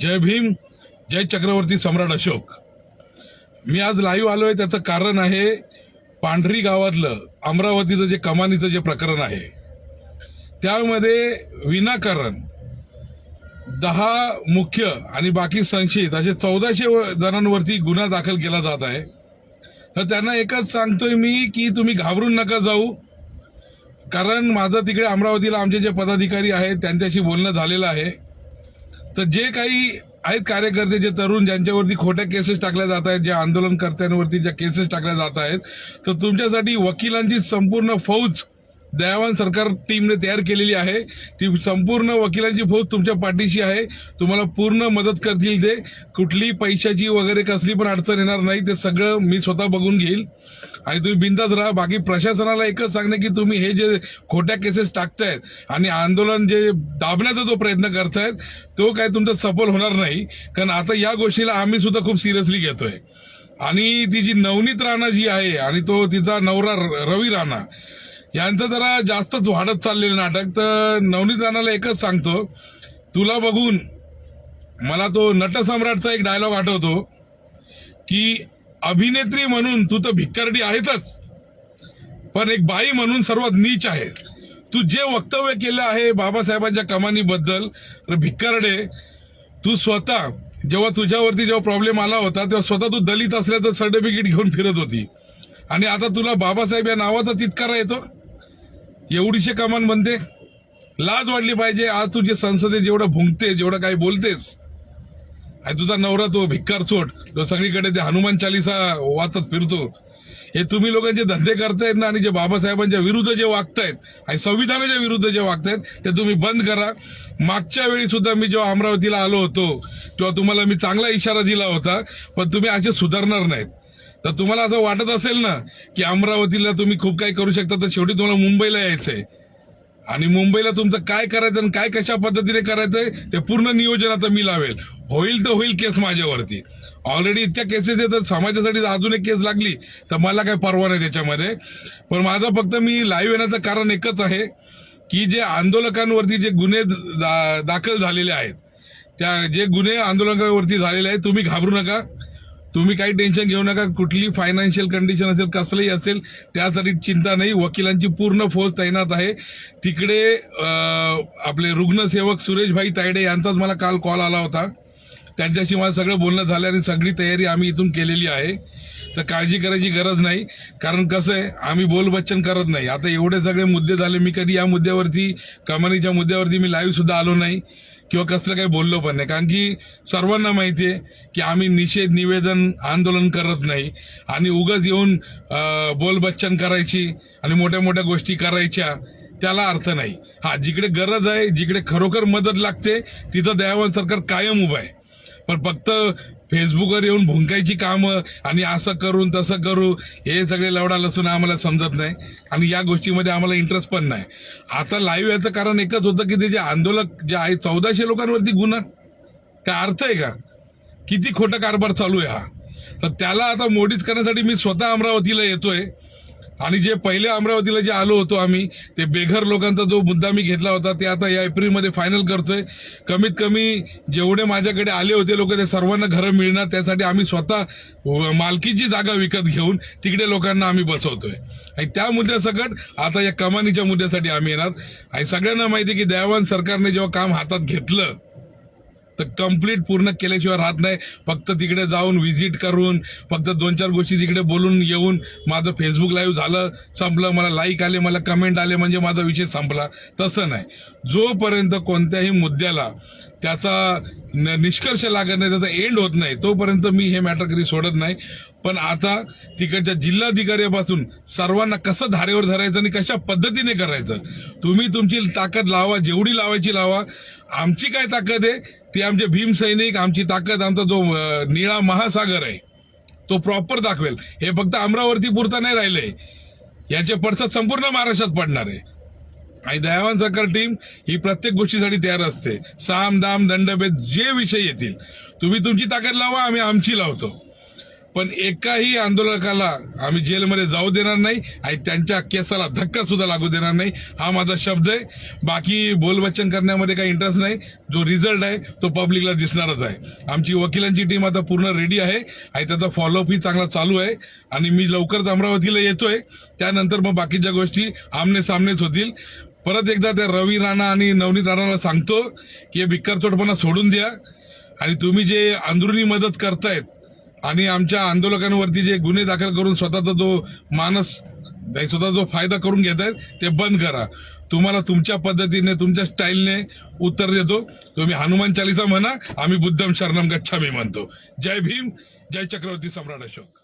जय भीम जय चक्रवर्ती सम्राट अशोक. मी आज लाईव्ह आहे त्याचं कारण आहे पांढरी गावातलं अमरावतीचं जे कमानीचं जे प्रकरण आहे. त्यामध्ये विनाकारण दहा मुख्य आणि बाकी संशयित असे चौदाशे जणांवरती गुन्हा दाखल केला जात आहे. तर त्यांना एकच सांगतोय मी की तुम्ही घाबरून नका जाऊ. कारण माझं तिकडे अमरावतीला आमचे जे पदाधिकारी आहेत त्यांच्याशी बोलणं झालेलं आहे. तर जे काही आहेत कार्यकर्ते जे तरुण ज्यांच्यावरती खोट्या केसेस टाकल्या जात आहेत ज्या आंदोलनकर्त्यांवरती ज्या केसेस टाकल्या जात आहेत तर तुमच्यासाठी वकिलांची संपूर्ण फौज दयावान सरकार टीमने तयार केलेली आहे. ती संपूर्ण वकिलांची फौज तुमच्या पाठीशी आहे. तुम्हाला पूर्ण मदत करतील ते. कुठली पैशाची वगैरे कसली पण अडचण येणार नाही. ते सगळं मी स्वतः बघून घेईल. आणि तुम्ही बिंदात राहा. बाकी प्रशासनाला एकच सांगणे की तुम्ही हे जे खोट्या केसेस टाकतायत आणि आंदोलन जे दाबण्याचा जो प्रयत्न करतायत तो काय तुमचा सफल होणार नाही. कारण आता या गोष्टीला आम्ही सुद्धा खूप सिरियसली घेतोय. आणि ती जी नवनीत राणा जी आहे आणि तो तिचा नवरा रवी राणा यांचं जरा जास्तच वाढत चाललेलं नाटक तर नवनीत राणाला एकच सांगतो. तुला बघून मला तो नटसम्राटचा एक डायलॉग आठवतो की अभिनेत्री म्हणून तू तर भिक्कारडी आहेतच पण एक बाई म्हणून सर्वात नीच आहे. तू जे वक्तव्य केलं आहे बाबासाहेबांच्या कमानीबद्दल तर भिक्कारडे तू स्वतः जेव्हा तुझ्यावरती जेव्हा प्रॉब्लेम आला होता तेव्हा स्वतः तू दलित असल्याचं सर्टिफिकेट घेऊन फिरत होती. आणि आता तुला बाबासाहेब या नावाचा तितकारा येतो? एवढीशी कमान बनते? लाज वाढली पाहिजे. आज तू जे संसदेत जेवढं भुंकते जेवढं काही बोलतेस आणि तुझा नवरा तो भिक्कार चोट तो सगळीकडे ते हनुमान चालिसा वाचत फिरतो हे तुम्ही लोकांचे धंदे करतायत ना आणि जे बाबासाहेबांच्या विरुद्ध जे वागतायत आणि संविधानाच्या विरुद्ध जे वागतायत ते तुम्ही बंद करा. मागच्या वेळी सुद्धा मी जेव्हा अमरावतीला आलो होतो तेव्हा तुम्हाला मी चांगला इशारा दिला होता पण तुम्ही असे सुधारणार नाहीत. तर तुम्हाला असं वाटत असेल ना की अमरावतीला तुम्ही खूप काही करू शकता तर शेवटी तुम्हाला मुंबईला यायचंय. आणि मुंबईला तुमचं काय करायचं आणि काय कशा पद्धतीने करायचंय ते पूर्ण नियोजन आता मी लावेल. होईल तर होईल केस माझ्यावरती. ऑलरेडी इतक्या केसेस आहेत तर समाजासाठी जर अजून एक केस लागली तर मला काही परवा नाही त्याच्यामध्ये. पण माझं फक्त मी लाईव्ह येण्याचं कारण एकच आहे की जे आंदोलकांवरती जे गुन्हे दा- दाखल झालेले आहेत त्या जे गुन्हे आंदोलकांवरती झालेले आहेत तुम्ही घाबरू नका. तुम्ही काही टेन्शन घेऊ नका. कुठली फायनान्शियल कंडिशन असेल कसलंही असेल त्यासाठी चिंता नाही. वकिलांची पूर्ण फौज तैनात आहे. तिकडे आपले रुग्णसेवक सुरेशभाई तायडे यांचाच मला काल कॉल आला होता. त्यांच्याशी मला सगळं बोलणं झालं आणि सगळी तयारी आम्ही इथून केलेली आहे. तर काळजी करायची गरज नाही. कारण कसं आहे आम्ही बोलबच्चन करत नाही. आता एवढे सगळे मुद्दे झाले. मी कधी या मुद्द्यावरती कमानीच्या मुद्द्यावरती मी लाईव्ह सुद्धा आलो नाही. किंवा कसलं काही बोललो पण नाही. कारण की सर्वांना माहिती आहे की आम्ही निषेध निवेदन आंदोलन करत नाही. आणि उगाच येऊन बोलबच्चन करायची आणि मोठ्या मोठ्या गोष्टी करायच्या त्याला अर्थ नाही. हा जिकडे गरज आहे जिकडे खरोखर मदत लागते तिथं दयावान सरकार कायम उभं आहे. पण फक्त फेसबुकवर येऊन भुंकायची कामं आणि असं करून तसं करू हे सगळे लवडा लसून आम्हाला समजत नाही आणि या गोष्टीमध्ये आम्हाला इंटरेस्ट पण नाही. आता लाईव्ह याचं कारण एकच होतं की ते जे आंदोलक जे आहे चौदाशे लोकांवरती गुन्हा. काय अर्थ आहे का? किती खोटा कारभार चालू आहे हा. तर त्याला आता मोडीच करण्यासाठी मी स्वतः अमरावतीला येतोय. आणि जे पहिले अमरावतीला जे आलो होतो आम्ही ते बेघर लोकांचा जो मुद्दा मी घेतला होता ते आता या एप्रिलमध्ये फायनल करतोय. कमीत कमी जेवढे माझ्याकडे आले होते लोक ते सर्वांना घरं मिळणार. त्यासाठी आम्ही स्वतः मालकीची जागा विकत घेऊन तिकडे लोकांना आम्ही बसवतोय. आणि त्या मुद्द्यासकट आता या कमानीच्या मुद्द्यासाठी आम्ही येणार. आणि सगळ्यांना माहिती आहे की दयावान सरकारने जेव्हा काम हातात घेतलं तर कंप्लीट पूर्ण केल्याशिवाय राहत नाही. फक्त तिकडे जाऊन व्हिजिट करून फक्त दोन चार गोष्टी तिकडे बोलून येऊन माझं फेसबुक लाईव्ह झालं संपलं. मला लाईक आले मला कमेंट आले म्हणजे माझा विषय संपला. तसं नाही. जोपर्यंत कोणत्याही मुद्द्याला त्याचा न- निष्कर्ष लागत नाही त्याचा एंड होत नाही तोपर्यंत मी हे मॅटर कधी सोडत नाही. पण आता तिकडच्या जिल्हाधिकाऱ्यापासून सर्वांना कसं धारेवर धरायचं आणि कशा पद्धतीने करायचं? तुम्ही तुमची ताकद लावा जेवढी लावायची लावा. आमची काय ताकद आहे? ती आमचे भीमसैनिक आमची ताकद आमचा जो निळा महासागर आहे तो प्रॉपर दाखवेल. हे फक्त अमरावती पुरता नाही राहिले. याचे पडसाद संपूर्ण महाराष्ट्रात पडणार आहे. आणि दयावान सरकार टीम ही प्रत्येक गोष्टीसाठी तयार असते. साम दाम दंडभेद जे विषय येतील तुम्ही तुमची ताकद लावा आम्ही आमची लावतो. पण एकाही आंदोलकाला आम्ही जेलमध्ये जाऊ देणार नाही आणि त्यांच्या केसाला धक्का सुद्धा लागू देणार नाही. हा माझा शब्द आहे. बाकी बोलवचन करण्यामध्ये काही इंटरेस्ट नाही. जो रिझल्ट आहे तो पब्लिकला दिसणारच आहे. आमची वकिलांची टीम आता पूर्ण रेडी आहे. आणि त्याचा फॉलोअपही चांगला चालू आहे. आणि मी लवकरच अमरावतीला येतोय. त्यानंतर मग बाकीच्या गोष्टी आमने सामनेच होतील. परत एकदा त्या रवी राणा आणि नवनीत राणाला सांगतो की हे बिक्करचोटपणा सोडून द्या. आणि तुम्ही जे अंदरुनी मदत करतायत आणि आमच्या आंदोलकांवरती जे गुन्हे दाखल करून स्वतःचा जो मानस नाही, स्वतः जो फायदा करून घेत आहेत ते बंद करा. तुम्हाला तुमच्या पद्धतीने तुमच्या स्टाईलने उत्तर देतो. तुम्ही हनुमान चालिसा म्हणा आम्ही बुद्धम शरणम गच्छामी म्हणतो. जय भीम जय चक्रवर्ती सम्राट अशोक.